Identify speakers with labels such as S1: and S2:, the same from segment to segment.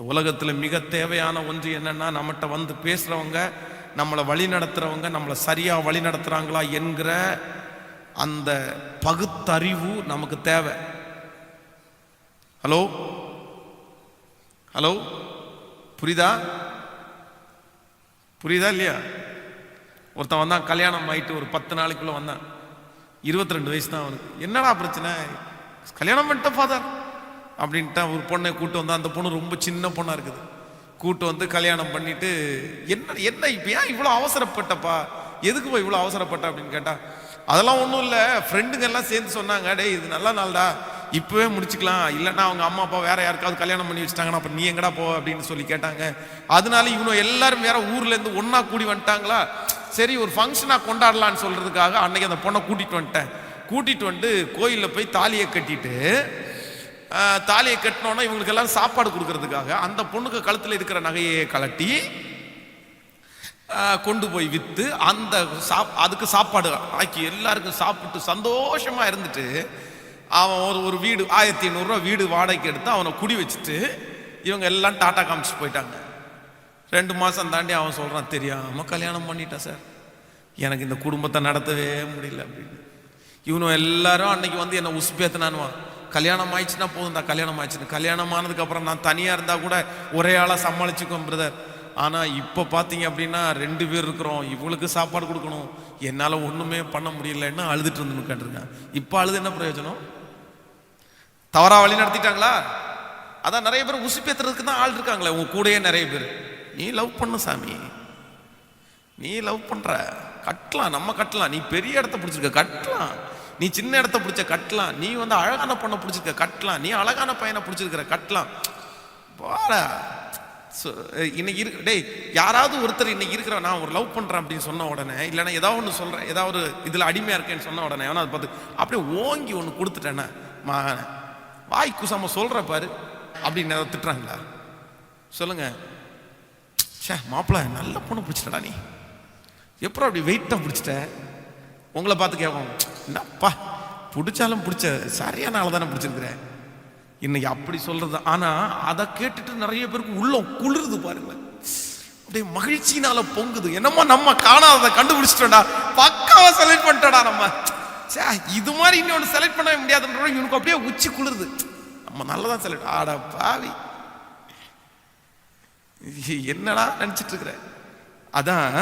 S1: இந்த உலகத்தில் மிக தேவையான ஒன்று என்னென்னா நம்மகிட்ட வந்து பேசுகிறவங்க நம்மளை வழி நடத்துகிறவங்க நம்மளை சரியாக வழி நடத்துகிறாங்களா என்கிற அந்த பகுத்தறிவு நமக்கு தேவை. ஹலோ? ஹலோ? புரியுதா? புரியுதா இல்லையா? ஒருத்தன் வந்தான் கல்யாணம் ஆயிட்டு ஒரு பத்து நாளைக்குள்ளே வந்தான். இருபத்தி ரெண்டு வயசு தான் அவனுக்கு. என்னடா பிரச்சனை? கல்யாணம் பண்ணிட்ட ஃபாதர் அப்படின்ட்டு ஒரு பொண்ணை கூட்டு வந்தால் அந்த பொண்ணு ரொம்ப சின்ன பொண்ணாக இருக்குது. கூட்டு வந்து கல்யாணம் பண்ணிட்டு என்ன என்ன இப்போ ஏன் இவ்வளோ அவசரப்பட்டப்பா? எதுக்கு போய் இவ்வளோ அவசரப்பட்ட? அப்படின்னு கேட்டால் அதெல்லாம் ஒன்றும் இல்லை. ஃப்ரெண்டுங்க எல்லாம் சேர்ந்து சொன்னாங்க. டே இது நல்ல நாள்டா. இப்போவே முடிச்சுக்கலாம். இல்லைன்னா அவங்க அம்மா அப்பா வேற யாருக்காவது கல்யாணம் பண்ணி வச்சுட்டாங்கன்னா அப்போ நீ எங்கடா போ அப்படின்னு சொல்லி கேட்டாங்க. அதனால இவனும் எல்லாரும் வேற ஊர்லேருந்து ஒன்றா கூடி வந்துட்டாங்களா? சரி ஒரு ஃபங்க்ஷனாக கொண்டாடலான்னு சொல்கிறதுக்காக அன்னைக்கு அந்த பொண்ணை கூட்டிகிட்டு வந்துட்டேன். கூட்டிகிட்டு வந்து கோயிலில் போய் தாலியை கட்டிட்டு தாலியை கட்டினோன்னா இவங்களுக்கு எல்லாம் சாப்பாடு கொடுக்கறதுக்காக அந்த பொண்ணுக்கு கழுத்தில் இருக்கிற நகையை கலட்டி கொண்டு போய் விற்று அந்த சாப் அதுக்கு சாப்பாடு ஆக்கி எல்லாருக்கும் சாப்பிட்டு சந்தோஷமாக இருந்துட்டு அவன் ஒரு ஒரு வீடு ஆயிரத்தி ஐநூறுரூவா வீடு வாடகைக்கு எடுத்து அவனை குடி வச்சுட்டு இவங்க எல்லாம் டாட்டா காமிச்சு போயிட்டாங்க. ரெண்டு மாதம் தாண்டி அவன் சொல்கிறான் தெரியாமல் கல்யாணம் பண்ணிட்டான் சார். எனக்கு இந்த குடும்பத்தை நடத்தவே முடியல அப்படின்னு. இவனும் எல்லாரும் அன்னைக்கு வந்து என்னை உசுப்பேத்தினானுவான் கல்யாணம் ஆயிடுச்சுன்னா போதும் தான் கல்யாணம் ஆயிடுச்சுன்னு கல்யாணம் ஆனதுக்கப்புறம் நான் தனியாக இருந்தால் கூட ஒரே ஆளாக சமாளிச்சுக்கோம் பிரதர் ஆனால் இப்போ பார்த்தீங்க அப்படின்னா ரெண்டு பேர் இருக்கிறோம். இவங்களுக்கு சாப்பாடு கொடுக்கணும். என்னால் ஒன்றுமே பண்ண முடியலன்னு அழுதுட்டு இருந்து கேட்டிருக்கேன். இப்போ அழுது என்ன பிரயோஜனம்? தவறா வழி நடத்திட்டாங்களா? அதான் நிறைய பேர் உசுப்பேத்துறதுக்கு தான் ஆள் இருக்காங்களே. உங்க கூடயே நிறைய பேர். நீ லவ் பண்ணு சாமி. நீ லவ் பண்ணுற கட்டலாம். நம்ம கட்டலாம். நீ பெரிய இடத்த பிடிச்சிருக்க. கட்டலாம். நீ சின்ன இடத்த பிடிச்ச கட்டலாம். நீ வந்து அழகான பொண்ணை பிடிச்சிருக்க கட்டலாம். நீ அழகான பையனை பிடிச்சிருக்கிற கட்டலாம். போடா இன்னைக்கு இருக்கு டேய் யாராவது ஒருத்தர் இன்னைக்கு இருக்கிற நான் ஒரு லவ் பண்ணுறேன் அப்படின்னு சொன்ன உடனே இல்லைன்னா ஏதாவது ஒன்று சொல்கிறேன் ஏதாவது ஒரு இதில் அடிமையாக இருக்கேன்னு சொன்ன உடனே ஏன்னா அதை பார்த்து அப்படியே ஓங்கி ஒன்று கொடுத்துட்டேன்னா மா வாய் குசாம சொல்கிற பாரு அப்படின்னு ஏதாவது திட்டுறாங்களா? சொல்லுங்க. ச்சே மாப்பிள்ள நல்ல பொண்ணு பிடிச்சிட்டடா நீ. எப்போ அப்படி வெயிட்டாக பிடிச்சிட்ட? உங்களை பார்த்து கேட்கும் என்னப்பா பிடிச்சாலும் பிடிச்ச சரியான ஆள் தானே பிடிச்சிருக்கிறேன் இன்னைக்கு அப்படி சொல்றது ஆனா அதை கேட்டுட்டு நிறைய பேருக்கு உள்ளம் குளிருது பாருங்க. அப்படியே மகிழ்ச்சினால பொங்குது. என்னமோ நம்ம காணாததை கண்டுபிடிச்சிட்டோம்டா. பக்காவை செலக்ட் பண்ணிட்டோடா நம்ம. ச்சே இது மாதிரி இன்னொன்று செலக்ட் பண்ண முடியாதுன்ற இவனுக்கு அப்படியே உச்சி குளிருது. நம்ம நல்லதான் செலக்ட் ஆட பாவி. என்னடா நினைச்சிட்டு இருக்கிற? அதான்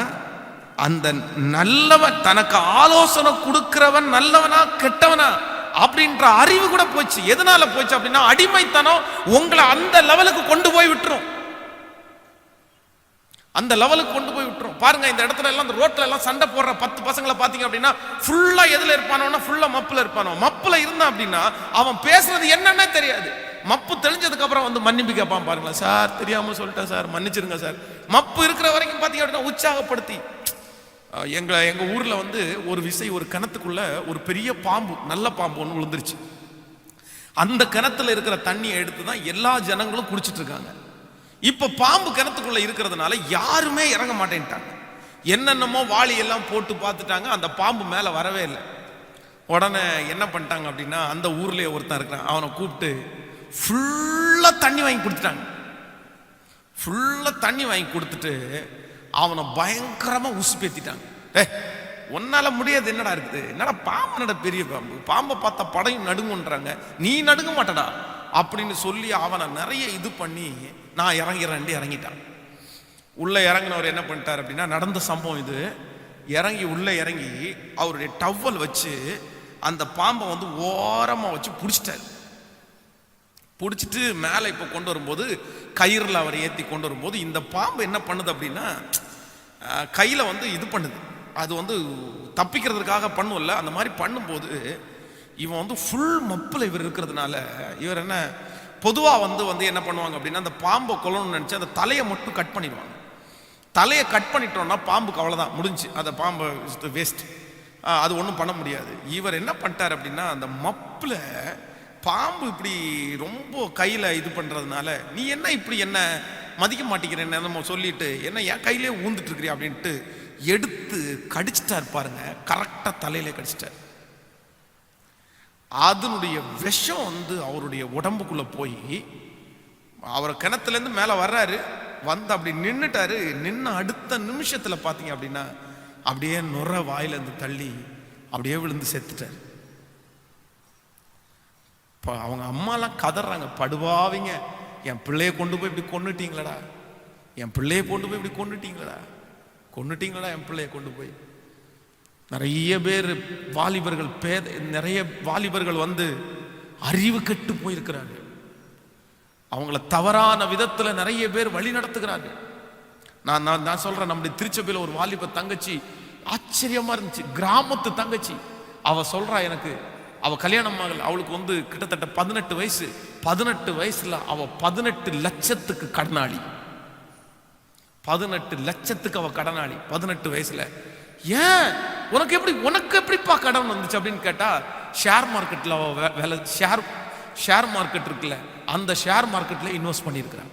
S1: அந்த நல்லவன் தனக்கு ஆலோசனை கொடுக்கிறவன் நல்லவனா கெட்டவனா அப்படின்ற அறிவு கூட போச்சு. எதனால போச்சு அப்படின்னா அடிமைத்தனம் உங்களை அந்த லெவலுக்கு கொண்டு போய் விட்டுரும். அந்த லெவலுக்கு கொண்டு போய் விட்டுரும். பாருங்க இந்த இடத்துல எல்லாம் இந்த ரோட்ல எல்லாம் சண்டை போடுற பத்து பசங்களை பாத்தீங்க அப்படின்னா ஃபுல்லா எதுல இருப்பானோன்னா ஃபுல்லா மப்புல இருப்பானோ. மப்புல இருந்தான் அப்படின்னா அவன் பேசுறது என்னன்னே தெரியாது. மப்பு தெளிஞ்சதுக்கு அப்புறம் வந்து மன்னிப்பு கேட்பான் பாருங்களேன். சார் தெரியாம சொல்லிட்டேன் சார். மன்னிச்சிருங்க சார். மப்பு இருக்கிற வரைக்கும் பாத்தீங்க அப்படின்னா உற்சாகப்படுத்தி எங்களை எங்கள் ஊரில் வந்து ஒரு விசை ஒரு கிணத்துக்குள்ளே ஒரு பெரிய பாம்பு நல்ல பாம்பு ஒன்று விழுந்துருச்சு. அந்த கிணத்துல இருக்கிற தண்ணியை எடுத்து தான் எல்லா ஜனங்களும் குடிச்சிட்டு இருக்காங்க. இப்போ பாம்பு கிணத்துக்குள்ளே இருக்கிறதுனால யாருமே இறங்க மாட்டேன்ட்டாங்க. என்னென்னமோ வாளி எல்லாம் போட்டு பார்த்துட்டாங்க அந்த பாம்பு மேலே வரவே இல்லை. உடனே என்ன பண்ணிட்டாங்க அப்படின்னா அந்த ஊர்லேயே ஒருத்தன் இருக்கிறான் அவனை கூப்பிட்டு ஃபுல்லாக தண்ணி வாங்கி கொடுத்துட்டாங்க. ஃபுல்லாக தண்ணி வாங்கி கொடுத்துட்டு அவனை பயங்கரமா உசுப்பேத்திட்டாங்க. ஏ உன்னால முடியாது என்னடா இருக்குது? என்னடா பாம்பு நட பெரிய பாம்பு? பாம்பை பார்த்த படையும் நடுங்குன்றாங்க. நீ நடுங்க மாட்டடா. அப்படின்னு சொல்லி அவனை நிறைய இது பண்ணி நான் இறங்கிறேன்ட்டு இறங்கிட்டான். உள்ளே இறங்கினவர் என்ன பண்ணிட்டார் அப்படின்னா நடந்த சம்பவம் இது. இறங்கி உள்ளே இறங்கி அவருடைய டவ்வல் வச்சு அந்த பாம்பை வந்து ஓரமாக வச்சு பிடிச்சிட்டாரு. பிடிச்சிட்டு மேலே இப்போ கொண்டு வரும்போது கயிறில் அவர் ஏற்றி கொண்டு வரும்போது இந்த பாம்பு என்ன பண்ணுது அப்படின்னா கையில் வந்து இது பண்ணுது. அது வந்து தப்பிக்கிறதுக்காக பண்ணும்ல அந்த மாதிரி பண்ணும்போது இவன் வந்து ஃபுல் மப்பில் இவர் இருக்கிறதுனால இவர் என்ன பொதுவாக வந்து வந்து என்ன பண்ணுவாங்க அப்படின்னா அந்த பாம்பை கொல்லணும்னு நினச்சி அந்த தலையை மட்டும் கட் பண்ணிடுவாங்க. தலையை கட் பண்ணிட்டோம்னா பாம்புக்கு அவ்வளோதான் முடிஞ்சு. அந்த பாம்பு வேஸ்ட் அது ஒன்றும் பண்ண முடியாது. இவர் என்ன பண்ணிட்டார் அப்படின்னா அந்த மப்பில் பாம்பு இப்படி ரொம்ப கையில் இது பண்ணுறதுனால நீ என்ன இப்படி என்ன மதிக்க மாட்டேங்கிறேன் நம்ம சொல்லிட்டு என்ன என் கையிலே ஊந்துட்டு இருக்கிறியா? அப்படின்ட்டு எடுத்து கடிச்சிட்டார் பாருங்க. கரெக்டாக தலையிலே கடிச்சிட்டார். அதனுடைய விஷம் வந்து அவருடைய உடம்புக்குள்ளே போய் அவர் கிணத்துலேருந்து மேலே வர்றாரு. வந்து அப்படி நின்றுட்டாரு நின்று அடுத்த நிமிஷத்தில் பார்த்தீங்க அப்படின்னா அப்படியே நுர வாயிலேருந்து தள்ளி அப்படியே விழுந்து செத்துட்டார். இப்போ அவங்க அம்மாலாம் கதறாங்க. படுவாவிங்க. என் பிள்ளையை கொண்டு போய் இப்படி கொண்டுட்டீங்களடா என் பிள்ளையை கொண்டு போய் இப்படி கொண்டுட்டீங்களடா கொண்டுட்டீங்களடா என் பிள்ளையை கொண்டு போய். நிறைய பேர் வாலிபர்கள் பேத நிறைய வாலிபர்கள் வந்து அறிவு கெட்டு போயிருக்கிறாங்க அவங்கள தவறான விதத்தில் நிறைய பேர் வழி நடத்துகிறாங்க நான் நான் நான் சொல்கிறேன் நம்முடைய திருச்சபையில் ஒரு வாலிப தங்கச்சி ஆச்சரியமாக இருந்துச்சு. கிராமத்து தங்கச்சி. அவ சொல்கிறா எனக்கு அவள் கல்யாணம் மகள் அவளுக்கு வந்து கிட்டத்தட்ட பதினெட்டு வயசு. பதினெட்டு வயசுல அவள் பதினெட்டு லட்சத்துக்கு கடனாளி. பதினெட்டு லட்சத்துக்கு அவள் கடனாளி பதினெட்டு வயசுல. ஏன்? உனக்கு எப்படி உனக்கு எப்படிப்பா கடன் வந்துச்சு அப்படின்னு கேட்டா ஷேர் மார்க்கெட்ல அவ வேலை ஷேர் ஷேர் மார்க்கெட் இருக்குல்ல அந்த ஷேர் மார்க்கெட்ல இன்வெஸ்ட் பண்ணியிருக்கிறான்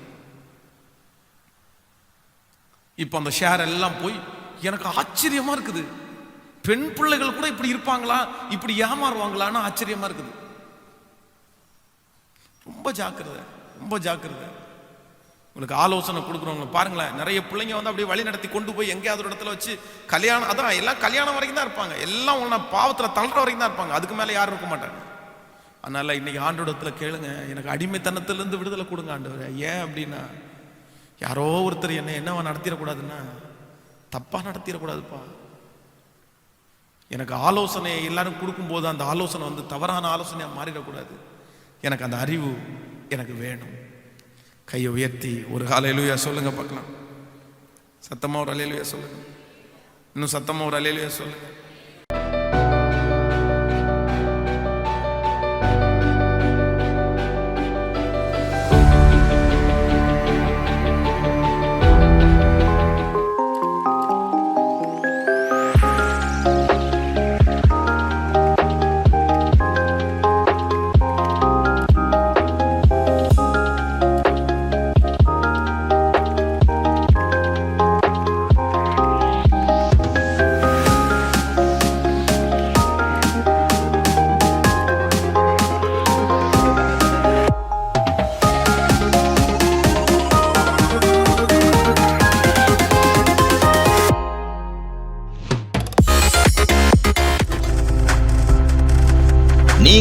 S1: இப்போ அந்த ஷேர் எல்லாம் போய் எனக்கு ஆச்சரியமா இருக்குது. பெண் பிள்ளைகள் கூட இப்படி இருப்பாங்களா? இப்படி ஏமாறுவாங்களான்னு ஆச்சரியமா இருக்குது. ரொம்ப ஜாக்கிரதை ரொம்ப ஜாக்கிரதை. உங்களுக்கு ஆலோசனை கொடுக்குறவங்க பாருங்களேன். நிறைய பிள்ளைங்க வந்து அப்படியே வழி நடத்தி கொண்டு போய் எங்கேயாவது ஒரு இடத்துல வச்சு கல்யாணம் அதான் எல்லாம் கல்யாணம் வரைக்கும் தான் இருப்பாங்க. எல்லாம் உன்னை பாவத்தில் தள்ளுற வரைக்கும் தான் இருப்பாங்க. அதுக்கு மேலே யாரும் இருக்க மாட்டாங்க. அதனால் இன்னைக்கு ஆண்டோடத்துல கேளுங்க. எனக்கு அடிமைத்தனத்திலேருந்து விடுதலை கொடுங்க ஆண்டவர். ஏன் அப்படின்னா யாரோ ஒருத்தர் என்ன என்னவா நடத்திடக்கூடாதுன்னா தப்பாக நடத்திடக்கூடாதுப்பா. எனக்கு ஆலோசனை எல்லாரும் கொடுக்கும்போது அந்த ஆலோசனை வந்து தவறான ஆலோசனையாக மாறிடக்கூடாது. எனக்கு அந்த அறிவு எனக்கு வேணும். கையை உயர்த்தி ஒரு அலையிலுயா சொல்லுங்க பார்க்கலாம். சத்தமாக ஒரு அலையிலுயா சொல்லுங்க. இன்னும் சத்தமாக ஒரு அலையிலுயா சொல்லுங்க.